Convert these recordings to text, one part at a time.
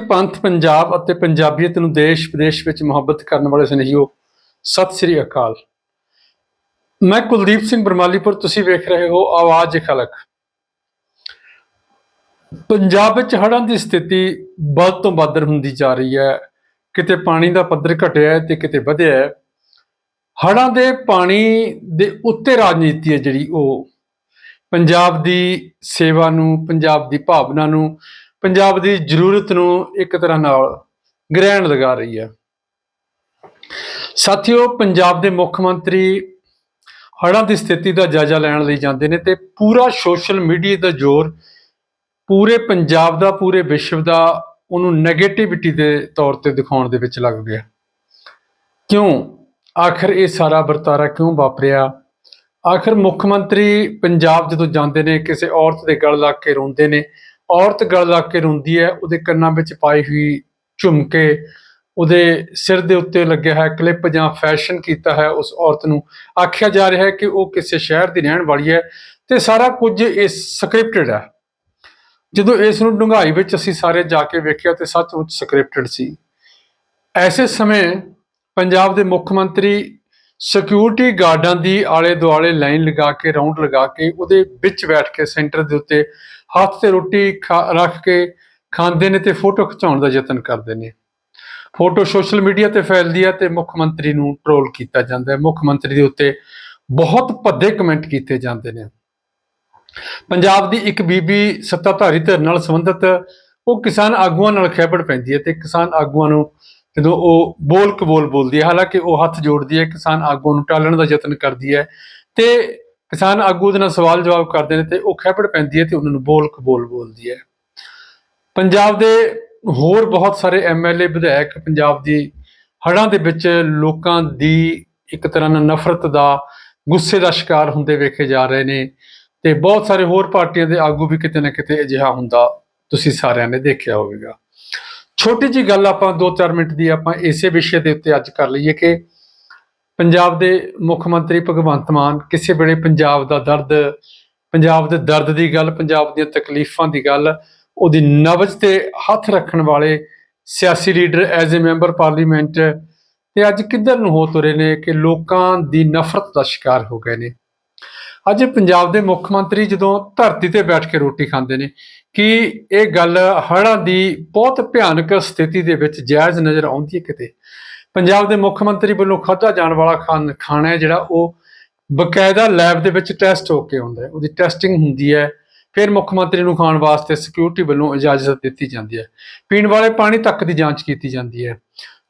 ਪੰਥ ਪੰਜਾਬ ਅਤੇ ਪੰਜਾਬੀਅਤ ਨੂੰ ਦੇਸ਼ ਵਿਦੇਸ਼ ਵਿੱਚ ਮੁਹੱਬਤ ਕਰਨ ਵਾਲੇ ਸਨੇਹੀਓ, ਸਤਿ ਸ੍ਰੀ ਅਕਾਲ। ਮੈਂ ਕੁਲਦੀਪ ਸਿੰਘ ਬਰਮਾਲੀਪੁਰ, ਤੁਸੀਂ ਵੇਖ ਰਹੇ ਹੋ ਆਵਾਜ਼ ਖਲਕ। ਪੰਜਾਬ ਵਿੱਚ ਹੜ੍ਹਾਂ ਦੀ ਸਥਿਤੀ ਵੱਧ ਤੋਂ ਵੱਧ ਹੁੰਦੀ ਜਾ ਰਹੀ ਹੈ। ਕਿਤੇ ਪਾਣੀ ਦਾ ਪੱਧਰ ਘਟਿਆ ਹੈ ਤੇ ਕਿਤੇ ਵਧਿਆ ਹੈ। ਹੜ੍ਹਾਂ ਦੇ ਪਾਣੀ ਦੇ ਉੱਤੇ ਰਾਜਨੀਤੀ ਹੈ ਜਿਹੜੀ ਉਹ। ਪੰਜਾਬ ਦੀ ਸੇਵਾ ਨੂੰ, ਪੰਜਾਬ ਦੀ ਭਾਵਨਾ ਨੂੰ ਪੰਜਾਬ ਦੀ ਜ਼ਰੂਰਤ ਨੂੰ ਇੱਕ ਤਰ੍ਹਾਂ ਨਾਲ ਗ੍ਰਹਿਣ ਲਗਾ ਰਹੀ ਹੈ। ਸਾਥੀਓ, ਪੰਜਾਬ ਦੇ ਮੁੱਖ ਮੰਤਰੀ ਹੜ੍ਹਾਂ ਦੀ ਸਥਿਤੀ ਦਾ ਜਾਇਜ਼ਾ ਲੈਣ ਲਈ ਜਾਂਦੇ ਨੇ ਤੇ ਪੂਰਾ ਸੋਸ਼ਲ ਮੀਡੀਆ ਦਾ ਜ਼ੋਰ ਪੂਰੇ ਪੰਜਾਬ ਦਾ, ਪੂਰੇ ਵਿਸ਼ਵ ਦਾ ਉਹਨੂੰ 네ਗੇਟਿਵਿਟੀ ਦੇ ਤੌਰ ਤੇ ਦਿਖਾਉਣ ਦੇ ਵਿੱਚ ਲੱਗ ਗਿਆ। ਕਿਉਂ? ਆਖਰ ਇਹ ਸਾਰਾ ਵਰਤਾਰਾ ਕਿਉਂ ਵਾਪਰਿਆ? ਆਖਰ ਮੁੱਖ ਮੰਤਰੀ ਪੰਜਾਬ ਜਦੋਂ ਜਾਂਦੇ ਨੇ, ਕਿਸੇ ਔਰਤ ਦੇ ਗਲ ਲੱਗ ਕੇ ਰੋਂਦੇ ਨੇ ਔਰਤ ਗਲ ਲੱਗ ਕੇ ਰੋਂਦੀ ਹੈ, ਉਹਦੇ ਕੰਨਾਂ ਵਿੱਚ ਪਾਈ ਹੋਈ ਝੁਮਕੇ, ਉਹਦੇ ਸਿਰ ਦੇ ਉੱਤੇ ਲੱਗਿਆ ਹੈ ਕਲਿੱਪ ਜਾਂ ਫੈਸ਼ਨ ਕੀਤਾ ਹੈ ਉਸ ਔਰਤ ਨੂੰ। ਆਖਿਆ ਜਾ ਰਿਹਾ ਹੈ ਕਿ ਉਹ ਕਿਸੇ ਸ਼ਹਿਰ ਦੀ ਰਹਿਣ ਵਾਲੀ ਹੈ ਤੇ ਸਾਰਾ ਕੁਝ ਇਹ ਸਕ੍ਰਿਪਟਡ ਹੈ। ਜਦੋਂ ਇਸ ਨੂੰ ਡੂੰਘਾਈ ਵਿੱਚ ਅਸੀਂ ਸਾਰੇ ਜਾ ਕੇ ਵੇਖਿਆ ਤੇ ਸੱਚਮੁੱਚ ਸਕ੍ਰਿਪਟਡ ਸੀ। ਐਸੇ ਸਮੇਂ ਪੰਜਾਬ ਦੇ ਮੁੱਖ ਮੰਤਰੀ ਸਿਕਿਉਰਿਟੀ ਗਾਰਡਾਂ ਦੀ ਆਲੇ ਦੁਆਲੇ ਲਾਈਨ ਲਗਾ ਕੇ ਰਾਉਂਡ ਲਗਾ ਕੇ ਉਹਦੇ ਵਿੱਚ ਬੈਠ ਕੇ ਸੈਂਟਰ ਦੇ ਉੱਤੇ ਹੱਥ ਤੇ ਰੋਟੀ ਖਾ- ਰੱਖ ਕੇ ਖਾਂਦੇ ਨੇ ਤੇ ਫੋਟੋ ਖਿਚਾਉਣ ਦਾ ਯਤਨ ਕਰਦੇ ਨੇ। ਫੋਟੋ ਸੋਸ਼ਲ ਮੀਡੀਆ ਤੇ ਫੈਲਦੀ ਹੈ ਤੇ ਮੁੱਖ ਮੰਤਰੀ ਨੂੰ ਟ੍ਰੋਲ ਕੀਤਾ ਜਾਂਦਾ ਹੈ। ਮੁੱਖ ਮੰਤਰੀ ਦੇ ਉੱਤੇ ਬਹੁਤ ਭੱਦੇ ਕਮੈਂਟ ਕੀਤੇ ਜਾਂਦੇ ਨੇ। ਪੰਜਾਬ ਦੀ ਇੱਕ ਬੀਬੀ ਸੱਤਾਧਾਰੀ ਧਿਰ ਨਾਲ ਸੰਬੰਧਿਤ ਉਹ ਕਿਸਾਨ ਆਗੂਆਂ ਨਾਲ ਖੈਬੜ ਪੈਂਦੀ ਹੈ ਤੇ ਕਿਸਾਨ ਆਗੂਆਂ ਨੂੰ ਜਦੋਂ ਉਹ ਬੋਲ ਕਬੋਲ ਬੋਲਦੀ ਹੈ, ਹਾਲਾਂਕਿ ਉਹ ਹੱਥ ਜੋੜਦੀ ਹੈ, ਕਿਸਾਨ ਆਗੂਆਂ ਨੂੰ ਟਾਲਣ ਦਾ ਯਤਨ ਕਰਦੀ ਹੈ ਤੇ ਕਿਸਾਨ ਆਗੂ ਦੇ ਨਾਲ ਸਵਾਲ ਜਵਾਬ ਕਰਦੇ ਨੇ ਤੇ ਉਹ ਖੈਬੜ ਪੈਂਦੀ ਹੈ ਤੇ ਉਹਨਾਂ ਨੂੰ ਬੋਲ ਕਬੋਲ ਬੋਲਦੀ ਹੈ। ਪੰਜਾਬ ਦੇ ਹੋਰ ਬਹੁਤ ਸਾਰੇ ਐਮਐਲਏ ਵਿਧਾਇਕ ਪੰਜਾਬ ਦੀ ਹੜ੍ਹਾਂ ਦੇ ਵਿੱਚ ਲੋਕਾਂ ਦੀ ਇੱਕ ਤਰ੍ਹਾਂ ਨਾਲ ਨਫ਼ਰਤ ਦਾ, ਗੁੱਸੇ ਦਾ ਸ਼ਿਕਾਰ ਹੁੰਦੇ ਵੇਖੇ ਜਾ ਰਹੇ ਨੇ ਤੇ ਬਹੁਤ ਸਾਰੇ ਹੋਰ ਪਾਰਟੀਆਂ ਦੇ ਆਗੂ ਵੀ ਕਿਤੇ ਨਾ ਕਿਤੇ ਅਜਿਹਾ ਹੁੰਦਾ ਤੁਸੀਂ ਸਾਰਿਆਂ ਨੇ ਦੇਖਿਆ ਹੋਵੇਗਾ। ਛੋਟੀ ਜੀ ਗੱਲ ਆਪਾਂ 2-4 ਮਿੰਟ ਦੀ ਆਪਾਂ ਇਸੇ ਵਿਸ਼ੇ ਦੇ ਉੱਤੇ ਅੱਜ ਕਰ ਲਈਏ ਕਿ ਪੰਜਾਬ ਦੇ ਮੁੱਖ ਮੰਤਰੀ ਭਗਵੰਤ ਮਾਨ ਕਿਸੇ ਵੇਲੇ ਪੰਜਾਬ ਦਾ ਦਰਦ, ਪੰਜਾਬ ਦੇ ਦਰਦ ਦੀ ਗੱਲ, ਪੰਜਾਬ ਦੀਆਂ ਤਕਲੀਫਾਂ ਦੀ ਗੱਲ, ਉਹਦੀ ਨਬਜ਼ ਤੇ ਹੱਥ ਰੱਖਣ ਵਾਲੇ ਸਿਆਸੀ leader as a member parliament ਤੇ ਅੱਜ ਕਿੱਧਰ ਨੂੰ ਹੋ ਤੁਰੇ ਨੇ ਕਿ ਲੋਕਾਂ ਦੀ ਨਫ਼ਰਤ ਦਾ ਸ਼ਿਕਾਰ ਹੋ ਗਏ ਨੇ? ਅੱਜ ਪੰਜਾਬ ਦੇ ਮੁੱਖ ਮੰਤਰੀ ਜਦੋਂ ਧਰਤੀ ਤੇ ਬੈਠ ਕੇ ਰੋਟੀ ਖਾਂਦੇ ਨੇ, ਕਿ ਇਹ ਗੱਲ ਹੜ੍ਹਾਂ ਦੀ ਬਹੁਤ ਭਿਆਨਕ ਸਥਿਤੀ ਦੇ ਵਿੱਚ ਜਾਇਜ਼ ਨਜ਼ਰ ਆਉਂਦੀ ਹੈ ਕਿਤੇ? ਪੰਜਾਬ ਦੇ ਮੁੱਖ ਮੰਤਰੀ ਵੱਲੋਂ ਖਾਧਾ ਜਾਣ ਵਾਲਾ ਖਾਣ ਖਾਣਾ ਹੈ ਜਿਹੜਾ ਉਹ ਬਕਾਇਦਾ ਲੈਬ ਦੇ ਵਿੱਚ ਟੈਸਟ ਹੋ ਕੇ ਆਉਂਦਾ ਹੈ। ਉਹਦੀ ਟੈਸਟਿੰਗ ਹੁੰਦੀ ਹੈ। ਫਿਰ ਮੁੱਖ ਮੰਤਰੀ ਨੂੰ ਖਾਣ ਵਾਸਤੇ ਸਿਕਿਉਰਿਟੀ ਵੱਲੋਂ ਇਜਾਜ਼ਤ ਦਿੱਤੀ ਜਾਂਦੀ ਹੈ। ਪੀਣ ਵਾਲੇ ਪਾਣੀ ਤੱਕ ਦੀ ਜਾਂਚ ਕੀਤੀ ਜਾਂਦੀ ਹੈ।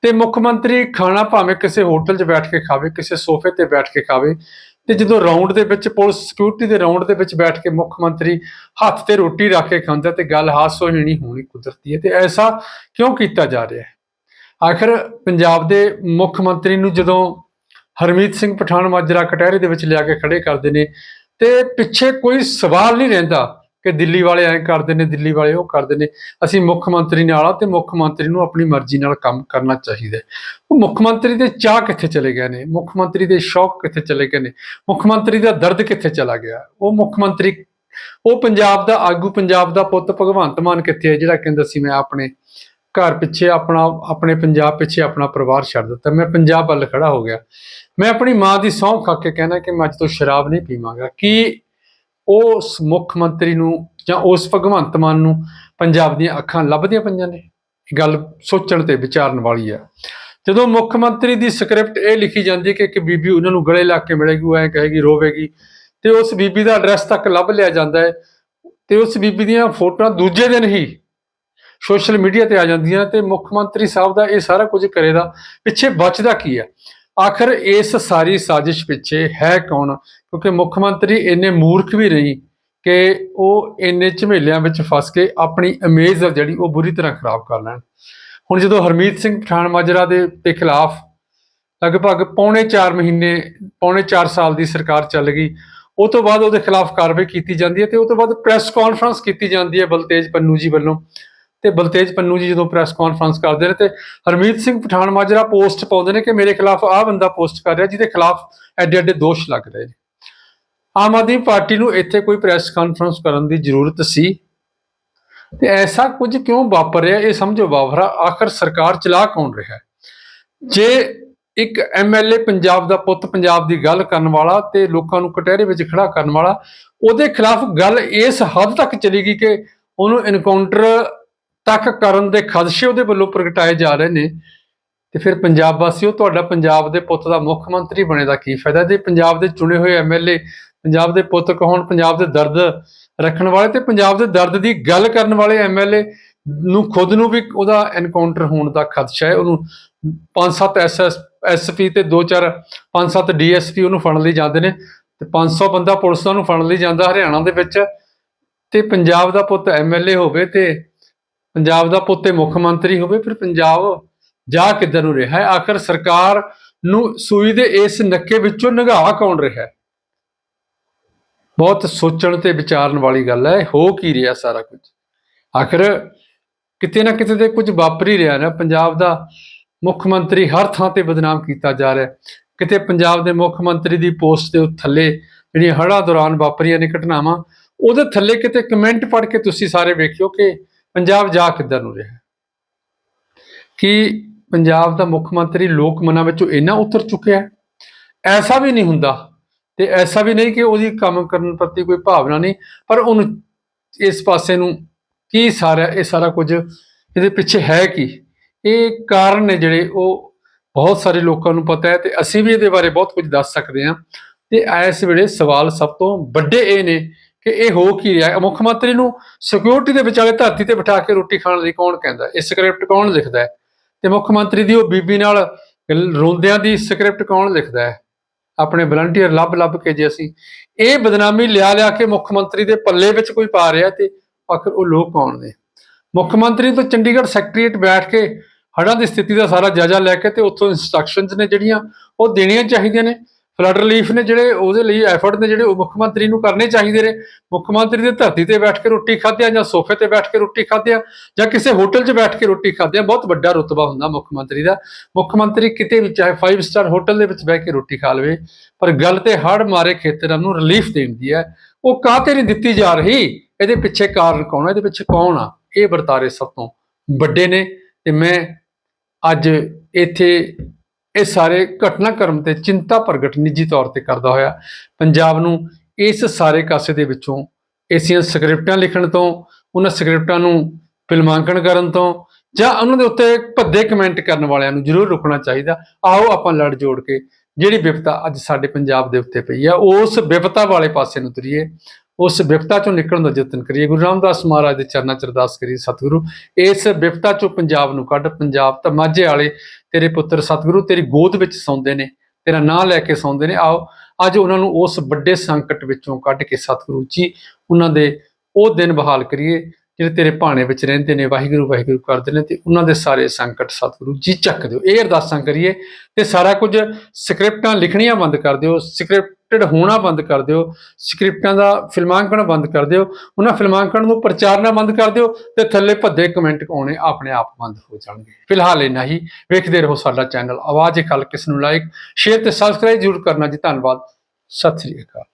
ਤੇ ਮੁੱਖ ਮੰਤਰੀ ਖਾਣਾ ਭਾਵੇਂ ਕਿਸੇ ਹੋਟਲ 'ਚ ਬੈਠ ਕੇ ਖਾਵੇ, ਕਿਸੇ ਸੋਫੇ ਤੇ ਬੈਠ ਕੇ ਖਾਵੇ ਤੇ ਜਦੋਂ ਰਾਉਂਡ ਦੇ ਵਿੱਚ ਪੁਲਿਸ ਸਿਕਿਉਰਿਟੀ ਦੇ ਰਾਉਂਡ ਦੇ ਵਿੱਚ ਬੈਠ ਕੇ ਮੁੱਖ ਮੰਤਰੀ ਹੱਥ ਤੇ ਰੋਟੀ ਰੱਖ ਕੇ ਖਾਂਦਾ ਤੇ ਗੱਲ ਹਾਸੋ ਹੋਣੀ ਹੋਣੀ ਕੁਦਰਤੀ ਹੈ ਤੇ ਐਸਾ ਕਿਉਂ ਕੀਤਾ ਜਾ ਰਿਹਾ ਹੈ? ਆਖਰ ਪੰਜਾਬ ਦੇ ਮੁੱਖ ਮੰਤਰੀ ਨੂੰ ਜਦੋਂ ਹਰਮੀਤ ਸਿੰਘ ਪਠਾਨ ਮਾਜਰਾ ਕਟਹਿਰੇ ਦੇ ਵਿੱਚ ਲਿਆ ਕੇ ਖੜੇ ਕਰਦੇ ਨੇ, ਤੇ ਪਿੱਛੇ ਕੋਈ ਸਵਾਲ ਨਹੀਂ ਰਹਿੰਦਾ ਕਿ ਦਿੱਲੀ ਵਾਲੇ ਐਂ ਕਰਦੇ ਨੇ, ਦਿੱਲੀ ਵਾਲੇ ਉਹ ਕਰਦੇ ਨੇ। ਅਸੀਂ ਮੁੱਖ ਮੰਤਰੀ ਨਾਲ ਆ ਤੇ ਮੁੱਖ ਮੰਤਰੀ ਨੂੰ ਆਪਣੀ ਮਰਜ਼ੀ ਨਾਲ ਕੰਮ ਕਰਨਾ ਚਾਹੀਦਾ ਉਹ ਮੁੱਖ ਮੰਤਰੀ ਦੇ ਚਾਹ ਕਿੱਥੇ ਚਲੇ ਗਏ ਨੇ? ਮੁੱਖ ਮੰਤਰੀ ਦੇ ਸ਼ੌਕ ਕਿੱਥੇ ਚਲੇ ਗਏ ਨੇ? ਮੁੱਖ ਮੰਤਰੀ ਦਾ ਦਰਦ ਕਿੱਥੇ ਚਲਾ ਗਿਆ? ਉਹ ਮੁੱਖ ਮੰਤਰੀ, ਉਹ ਪੰਜਾਬ ਦਾ ਆਗੂ, ਪੰਜਾਬ ਦਾ ਪੁੱਤ ਭਗਵੰਤ ਮਾਨ ਕਿੱਥੇ ਹੈ, ਜਿਹੜਾ ਕਹਿੰਦਾ ਸੀ ਮੈਂ ਆਪਣੇ ਘਰ ਪਿੱਛੇ ਆਪਣਾ, ਆਪਣੇ ਪੰਜਾਬ ਪਿੱਛੇ ਆਪਣਾ ਪਰਿਵਾਰ ਛੱਡ ਦਿੱਤਾ। ਮੈਂ ਪੰਜਾਬ ਵੱਲ ਖੜਾ ਹੋ ਗਿਆ। ਮੈਂ ਆਪਣੀ ਮਾਂ ਦੀ ਸਹੁੰ ਖਾ ਕੇ ਕਹਿਣਾ ਕਿ ਮੈਂ ਅੱਜ ਤੋਂ ਸ਼ਰਾਬ ਨਹੀਂ ਪੀਵਾਂਗਾ। ਕਿ ਉਸ ਮੁੱਖ ਮੰਤਰੀ ਨੂੰ ਜਾਂ ਉਸ ਭਗਵੰਤ ਮਾਨ ਨੂੰ ਪੰਜਾਬ ਦੀਆਂ ਅੱਖਾਂ ਲੱਭਦੀਆਂ ਪਈਆਂ ਨੇ? ਗੱਲ ਸੋਚਣ ਤੇ ਵਿਚਾਰਨ ਵਾਲੀ ਆ। ਜਦੋਂ ਮੁੱਖ ਮੰਤਰੀ ਦੀ ਸਕ੍ਰਿਪਟ ਇਹ ਲਿਖੀ ਜਾਂਦੀ ਕਿ ਇੱਕ ਬੀਬੀ ਉਹਨਾਂ ਨੂੰ ਗਲੇ ਲਾ ਕੇ ਮਿਲੇਗੀ, ਉਹ ਐਂ ਕਹੇਗੀ, ਰੋਵੇਗੀ, ਤੇ ਉਸ ਬੀਬੀ ਦਾ ਐਡਰੈਸ ਤੱਕ ਲੱਭ ਲਿਆ ਜਾਂਦਾ ਹੈ। ਤੇ ਉਸ ਬੀਬੀ ਦੀਆਂ ਫੋਟੋਆਂ ਦੂਜੇ ਦਿਨ ਹੀ ਸੋਸ਼ਲ ਮੀਡੀਆ ਤੇ ਆ ਜਾਂਦੀਆਂ ਤੇ ਮੁੱਖ ਮੰਤਰੀ ਸਾਹਿਬ ਦਾ ਇਹ ਸਾਰਾ ਕੁਝ ਕਰੇਦਾ ਪਿੱਛੇ ਬਚਦਾ ਕੀ ਹੈ? ਆਖਰ ਇਸ ਸਾਰੀ ਸਾਜ਼ਿਸ਼ ਪਿੱਛੇ ਹੈ ਕੌਣ? ਕਿਉਂਕਿ ਮੁੱਖ ਮੰਤਰੀ ਇੰਨੇ ਮੂਰਖ ਵੀ ਨਹੀਂ ਕਿ ਉਹ ਇੰਨੇ ਝਮੇਲਿਆਂ ਵਿੱਚ ਫਸ ਕੇ ਆਪਣੀ ਇਮੇਜ ਆ ਜਿਹੜੀ ਉਹ ਬੁਰੀ ਤਰ੍ਹਾਂ ਖਰਾਬ ਕਰ ਲੈਣ। ਹੁਣ ਜਦੋਂ ਹਰਮੀਤ ਸਿੰਘ ਪਠਾਨ ਮਾਜਰਾ ਦੇ ਦੇ ਖਿਲਾਫ ਲਗਭਗ ਪੌਣੇ 4 ਮਹੀਨੇ, ਪੌਣੇ 4 ਸਾਲ ਦੀ ਸਰਕਾਰ ਚੱਲ ਗਈ, ਉਹ ਤੋਂ ਬਾਅਦ ਉਹਦੇ ਖਿਲਾਫ ਕਾਰਵਾਈ ਕੀਤੀ ਜਾਂਦੀ ਹੈ ਤੇ ਉਹ ਤੋਂ ਬਾਅਦ ਪ੍ਰੈਸ ਕਾਨਫਰੰਸ ਕੀਤੀ ਜਾਂਦੀ ਹੈ ਬਲਤੇਜ ਪੰਨੂ ਜੀ ਵੱਲੋਂ। ਤੇ ਬਲਤੇਜ ਪੰਨੂ ਜੀ ਜਦੋਂ ਪ੍ਰੈਸ ਕਾਨਫਰੰਸ ਕਰਦੇ ਨੇ ਤੇ ਹਰਮੀਤ ਸਿੰਘ ਪਠਾਨ ਮਾਜਰਾ ਪੋਸਟ ਪਾਉਂਦੇ ਨੇ ਕਿ ਮੇਰੇ ਖਿਲਾਫ ਆਹ ਬੰਦਾ ਪੋਸਟ ਕਰ ਰਿਹਾ ਜਿਹਦੇ ਖਿਲਾਫ ਐਡੇ ਐਡੇ ਦੋਸ਼ ਲੱਗ ਰਹੇ ਨੇ। ਆਮ ਆਦਮੀ ਪਾਰਟੀ ਨੂੰ ਇੱਥੇ ਕੋਈ ਪ੍ਰੈਸ ਕਾਨਫਰੰਸ ਕਰਨ ਦੀ ਜ਼ਰੂਰਤ ਸੀ। ਤੇ ਐਸਾ ਕੁਝ ਕਿਉਂ ਵਾਪਰ ਰਿਹਾ ਇਹ ਸਮਝੋ ਵਾਪਰਾ ਆਖਰ ਸਰਕਾਰ ਚਲਾ ਕੌਣ ਰਿਹਾ ਜੇ ਇੱਕ ਐਮਐਲਏ ਪੰਜਾਬ ਦਾ ਪੁੱਤ ਪੰਜਾਬ ਦੀ ਗੱਲ ਕਰਨ ਵਾਲਾ ਤੇ ਲੋਕਾਂ ਨੂੰ ਕਟਹਿਰੇ ਵਿੱਚ ਖੜਾ ਕਰਨ ਵਾਲਾ, ਉਹਦੇ ਖਿਲਾਫ ਗੱਲ ਇਸ ਹੱਦ ਤੱਕ ਚਲੀ ਗਈ ਕਿ ਉਹਨੂੰ ਇਨਕਾਊਂਟਰ ਤੱਕ ਕਰਨ ਦੇ ਖਦਸ਼ੇ ਉਹਦੇ ਵੱਲੋਂ ਪ੍ਰਗਟਾਏ ਜਾ ਰਹੇ ਨੇ। ਤੇ ਫਿਰ ਪੰਜਾਬ ਵਾਸੀਓ, ਤੁਹਾਡਾ ਪੰਜਾਬ ਦੇ ਪੁੱਤ ਦਾ ਮੁੱਖ ਮੰਤਰੀ ਬਣੇ ਦਾ ਕੀ ਫਾਇਦਾ? ਜੇ ਪੰਜਾਬ ਦੇ ਚੁਣੇ ਹੋਏ ਐਮਐਲਏ ਪੰਜਾਬ ਦੇ ਪੁੱਤ ਕਹੋਣ ਪੰਜਾਬ ਦੇ ਦਰਦ ਰੱਖਣ ਵਾਲੇ ਤੇ ਪੰਜਾਬ ਦੇ ਦਰਦ ਦੀ ਗੱਲ ਕਰਨ ਵਾਲੇ ਐਮਐਲਏ ਨੂੰ ਖੁਦ ਨੂੰ ਵੀ ਉਹਦਾ ਐਨਕਾਊਂਟਰ ਹੋਣ ਦਾ ਖਦਸ਼ਾ ਹੈ। ਉਹਨੂੰ ਪੰਜ ਸੱਤ ਐਸਐਸ ਐਸਪੀ ਤੇ ਦੋ ਚਾਰ ਪੰਜ ਸੱਤ ਡੀਐਸਪੀ ਉਹਨੂੰ ਫੜਨ ਲਈ ਜਾਂਦੇ ਨੇ ਤੇ 500 ਬੰਦਾ ਪੁਲਿਸ ਦਾ ਉਹਨੂੰ ਫੜਨ ਲਈ ਜਾਂਦਾ ਹਰਿਆਣਾ ਦੇ ਵਿੱਚ। ਤੇ ਪੰਜਾਬ ਦਾ ਪੁੱਤ ਐਮਐਲਏ ਹੋਵੇ ਤੇ ਪੰਜਾਬ ਦਾ ਪੁੱਤੇ ਮੁੱਖ ਮੰਤਰੀ ਹੋਵੇ, ਫਿਰ ਪੰਜਾਬ ਜਾ ਕਿੱਧਰ ਨੂੰ ਰਿਹਾ ਹੈ? ਆਖਰ ਸਰਕਾਰ ਨੂੰ ਸੂਈ ਦੇ ਇਸ ਨੱਕੇ ਵਿੱਚੋਂ ਨਿਗਾਹ ਕੌਣ ਰਿਹਾ ਹੈ? ਬਹੁਤ ਸੋਚਣ ਤੇ ਵਿਚਾਰਨ ਵਾਲੀ ਗੱਲ ਹੈ ਹੋ ਕੀ ਰਿਹਾ ਸਾਰਾ ਕੁਝ? ਆਖਰ ਕਿਤੇ ਨਾ ਕਿਤੇ ਤੇ ਕੁਝ ਵਾਪਰ ਹੀ ਰਿਹਾ ਨਾ, ਪੰਜਾਬ ਦਾ ਮੁੱਖ ਮੰਤਰੀ ਹਰ ਥਾਂ ਤੇ ਬਦਨਾਮ ਕੀਤਾ ਜਾ ਰਿਹਾ ਕਿਤੇ ਪੰਜਾਬ ਦੇ ਮੁੱਖ ਮੰਤਰੀ ਦੀ ਪੋਸਟ ਦੇ ਥੱਲੇ ਜਿਹੜੀਆਂ ਹੜ੍ਹਾਂ ਦੌਰਾਨ ਵਾਪਰੀਆਂ ਨੇ ਘਟਨਾਵਾਂ, ਉਹਦੇ ਥੱਲੇ ਕਿਤੇ ਕਮੈਂਟ ਪੜ੍ਹ ਕੇ ਤੁਸੀਂ ਸਾਰੇ ਵੇਖਿਓ ਕਿ ਪੰਜਾਬ ਜਾ ਕਿੱਧਰ ਨੂੰ ਰਿਹਾ? ਕਿ ਪੰਜਾਬ ਦਾ ਮੁੱਖ ਮੰਤਰੀ ਲੋਕ ਮਨਾਂ ਵਿੱਚੋਂ ਇੰਨਾ ਉਤਰ ਚੁੱਕਿਆ ਹੈ? ਐਸਾ ਵੀ ਨਹੀਂ ਹੁੰਦਾ ਤੇ ਐਸਾ ਵੀ ਨਹੀਂ ਕਿ ਉਹਦੀ ਕੰਮ ਕਰਨ ਪ੍ਰਤੀ ਕੋਈ ਭਾਵਨਾ ਨਹੀਂ, ਪਰ ਉਹਨੂੰ ਇਸ ਪਾਸੇ ਨੂੰ ਕੀ ਸਾਰਾ, ਇਹ ਸਾਰਾ ਕੁਝ ਇਹਦੇ ਪਿੱਛੇ ਹੈ ਕੀ? ਇਹ ਕਾਰਨ ਨੇ ਜਿਹੜੇ ਉਹ ਬਹੁਤ ਸਾਰੇ ਲੋਕਾਂ ਨੂੰ ਪਤਾ ਹੈ ਤੇ ਅਸੀਂ ਵੀ ਇਹਦੇ ਬਾਰੇ ਬਹੁਤ ਕੁਝ ਦੱਸ ਸਕਦੇ ਹਾਂ। ਤੇ ਇਸ ਵੇਲੇ ਸਵਾਲ ਸਭ ਤੋਂ ਵੱਡੇ ਇਹ ਨੇ ਕਿ ਇਹ ਹੋ ਕੀ ਰਿਹਾ? ਹੈ ਮੁੱਖ ਮੰਤਰੀ ਨੂੰ ਸਿਕਿਉਰਿਟੀ ਦੇ ਵਿਚਾਲੇ ਧਰਤੀ ਤੇ ਬਿਠਾ ਕੇ ਰੋਟੀ ਖਾਣ ਲਈ ਕੌਣ ਕਹਿੰਦਾ? ਇਹ ਸਕ੍ਰਿਪਟ ਕੌਣ ਲਿਖਦਾ ਹੈ? ਤੇ ਮੁੱਖ ਮੰਤਰੀ ਦੀ ਉਹ ਬੀਬੀ ਨਾਲ ਰੋਂਦਿਆਂ ਦੀ ਸਕ੍ਰਿਪਟ ਕੌਣ ਲਿਖਦਾ ਹੈ? ਆਪਣੇ ਵਲੰਟੀਅਰ ਲੱਭ ਲੱਭ ਕੇ ਜੇ ਅਸੀਂ ਇਹ ਬਦਨਾਮੀ ਲਿਆ ਲਿਆ ਕੇ ਮੁੱਖ ਮੰਤਰੀ ਦੇ ਪੱਲੇ ਵਿੱਚ ਕੋਈ ਪਾ ਰਿਹਾ ਤੇ ਆਖਰ ਉਹ ਲੋਕ ਕੌਣ ਨੇ? ਮੁੱਖ ਮੰਤਰੀ ਤੋਂ ਚੰਡੀਗੜ੍ਹ ਸੈਕਟਰੀਏਟ ਬੈਠ ਕੇ ਹੜ੍ਹਾਂ ਦੀ ਸਥਿਤੀ ਦਾ ਸਾਰਾ ਜਾਇਜ਼ਾ ਲੈ ਕੇ ਤੇ ਉੱਥੋਂ ਇਨਸਟਰਕਸ਼ਨਸ ਨੇ ਜਿਹੜੀਆਂ ਉਹ ਦੇਣੀਆਂ ਚਾਹੀਦੀਆਂ ਨੇ। ਫਲੱਡ ਰਿਲੀਫ ਨੇ ਜਿਹੜੇ ਉਹਦੇ ਲਈ ਐਫਰਟ ਨੇ ਜਿਹੜੇ ਉਹ ਮੁੱਖ ਮੰਤਰੀ ਨੂੰ ਕਰਨੇ ਚਾਹੀਦੇ ਨੇ। ਮੁੱਖ ਮੰਤਰੀ ਦੇ ਧਰਤੀ ਤੇ ਬੈਠ ਕੇ ਰੋਟੀ ਖਾਧਿਆ ਜਾਂ ਸੋਫੇ ਤੇ ਬੈਠ ਕੇ ਰੋਟੀ ਖਾਧਿਆ ਜਾਂ ਕਿਸੇ ਹੋਟਲ 'ਚ ਬੈਠ ਕੇ ਰੋਟੀ ਖਾਧਿਆ, ਬਹੁਤ ਵੱਡਾ ਰੁਤਬਾ ਹੁੰਦਾ ਮੁੱਖ ਮੰਤਰੀ ਦਾ। ਮੁੱਖ ਮੰਤਰੀ ਕਿਤੇ ਵੀ ਚਾਹੇ 5 ਸਟਾਰ ਹੋਟਲ ਦੇ ਵਿੱਚ ਬਹਿ ਕੇ ਰੋਟੀ ਖਾ ਲਵੇ, ਪਰ ਗੱਲ ਤੇ ਹੜ੍ਹ ਮਾਰੇ ਖੇਤਰਾਂ ਨੂੰ ਰਿਲੀਫ ਦੇਣ ਦੀ ਹੈ। ਉਹ ਕਾਹਤੇ ਨਹੀਂ ਦਿੱਤੀ ਜਾ ਰਹੀ। ਇਹਦੇ ਪਿੱਛੇ ਕਾਰਨ ਕੌਣ ਹੈ? ਇਹਦੇ ਪਿੱਛੇ ਕੌਣ ਆ? ਇਹ ਵਰਤਾਰੇ ਸਭ ਤੋਂ ਵੱਡੇ ਨੇ ਤੇ ਮੈਂ ਅੱਜ ਇੱਥੇ ਇਹ ਸਾਰੇ ਘਟਨਾਕ੍ਰਮ ਤੇ ਚਿੰਤਾ ਪ੍ਰਗਟ ਨਿੱਜੀ ਤੌਰ ਤੇ ਕਰਦਾ ਹੋਇਆ। ਪੰਜਾਬ ਨੂੰ ਇਸ ਸਾਰੇ ਕਾਸੇ ਦੇ ਵਿੱਚੋਂ ਐਸੀਆਂ ਸਕ੍ਰਿਪਟਾਂ ਲਿਖਣ ਤੋਂ, ਉਹਨਾਂ ਸਕ੍ਰਿਪਟਾਂ ਨੂੰ ਫਿਲਮਾਂਕਣ ਕਰਨ ਤੋਂ ਜਾਂ ਉਹਨਾਂ ਦੇ ਉੱਤੇ ਭੱਦੇ ਕਮੈਂਟ ਕਰਨ ਵਾਲਿਆਂ ਨੂੰ ਜ਼ਰੂਰ ਰੁਕਣਾ ਚਾਹੀਦਾ। ਆਓ ਆਪਾਂ ਲੜ ਜੋੜ ਕੇ ਜਿਹੜੀ ਵਿਪਤਾ ਅੱਜ ਸਾਡੇ ਪੰਜਾਬ ਦੇ ਉੱਤੇ ਪਈ ਆ, ਉਸ ਵਿਪਤਾ ਵਾਲੇ ਪਾਸੇ ਨੂੰ ਤੁਰੀਏ। ਉਸ ਵਿਪਤਾ ਚੋਂ ਨਿਕਲਣ ਦਾ ਯਤਨ ਕਰੀਏ। ਗੁਰੂ ਰਾਮਦਾਸ ਮਹਾਰਾਜ ਦੇ ਚਰਨਾਂ ਚ ਅਰਦਾਸ ਕਰੀਏ ਸਤਿਗੁਰੂ, ਇਸ ਵਿਪਤਾ ਚੋਂ ਪੰਜਾਬ ਨੂੰ ਕੱਢ, ਪੰਜਾਬ ਤਾਂ ਮਾਝੇ ਵਾਲੇ ਤੇਰੇ ਪੁੱਤਰ ਸਤਿਗੁਰੂ ਤੇਰੀ ਗੋਦ ਵਿੱਚ ਸੌਂਦੇ ਨੇ, ਤੇਰਾ ਨਾਂ ਲੈ ਕੇ ਸੌਂਦੇ ਨੇ। ਆਓ, ਅੱਜ ਉਹਨਾਂ ਨੂੰ ਉਸ ਵੱਡੇ ਸੰਕਟ ਵਿੱਚੋਂ ਕੱਢ ਕੇ ਸਤਿਗੁਰੂ ਜੀ, ਉਹਨਾਂ ਦੇ ਉਹ ਦਿਨ ਬਹਾਲ ਕਰੀਏ। ਜਿਹੜੇ ਤੇਰੇ ਭਾਣੇ ਵਿੱਚ ਰਹਿੰਦੇ ਨੇ, ਵਾਹਿਗੁਰੂ ਵਾਹਿਗੁਰੂ ਕਰਦੇ ਨੇ ਤੇ ਉਹਨਾਂ ਦੇ ਸਾਰੇ ਸੰਕਟ ਸਤਿਗੁਰੂ ਜੀ ਚੱਕ ਦਿਓ। ਇਹ ਅਰਦਾਸਾਂ ਕਰੀਏ ਤੇ ਸਾਰਾ ਕੁਝ ਸਕ੍ਰਿਪਟਾਂ ਲਿਖਣੀਆਂ ਬੰਦ ਕਰ ਦਿਓ, ਸਕ੍ਰਿਪਟਡ ਹੋਣਾ ਬੰਦ ਕਰ ਦਿਓ, ਸਕ੍ਰਿਪਟਾਂ ਦਾ ਫਿਲਮਾਂਕਣ ਬੰਦ ਕਰ ਦਿਓ, ਉਹਨਾਂ ਫਿਲਮਾਂਕਣ ਨੂੰ ਪ੍ਰਚਾਰਨਾ ਬੰਦ ਕਰ ਦਿਓ ਤੇ ਥੱਲੇ ਭੱਦੇ ਕਮੈਂਟ ਆਉਣੇ ਆਪਣੇ ਆਪ ਬੰਦ ਹੋ ਜਾਣਗੇ। ਫਿਲਹਾਲ ਇੰਨਾ ਹੀ। ਵੇਖਦੇ ਰਹੋ ਸਾਡਾ ਚੈਨਲ। ਆਵਾਜ਼ ਇੱਕ ਹਲ ਕਿਸ ਨੂੰ ਲਾਈਕ ਸ਼ੇਅਰ ਤੇ ਸਬਸਕ੍ਰਾਈਬ ਜ਼ਰੂਰ ਕਰਨਾ ਜੀ। ਧੰਨਵਾਦ। ਸਤਿ ਸ੍ਰੀ ਅਕਾਲ।